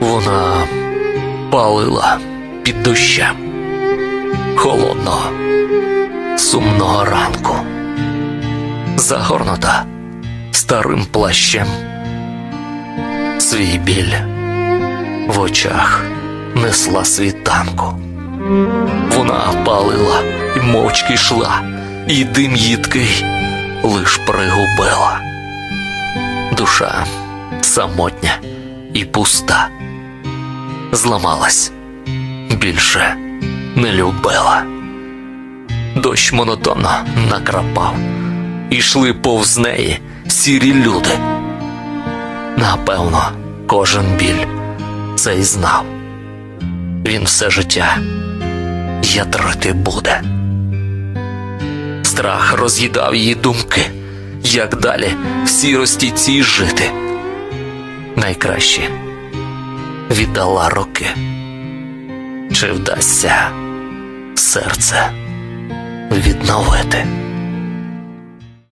Вона палила під дощем холодного, сумного ранку, загорнута старим плащем. Свій біль в очах несла світанку. Вона палила і мовчки йшла, і дим їдкий лиш пригубила. Душа самотня і пуста, зламалась, більше не любила. Дощ монотонно накрапав, ішли повз неї сірі люди. Напевно, кожен біль цей знав. Він все життя ядрити буде. Страх роз'їдав її думки, як далі в сірості цій жити. Найкраще віддала роки. Чи вдасться серце відновити?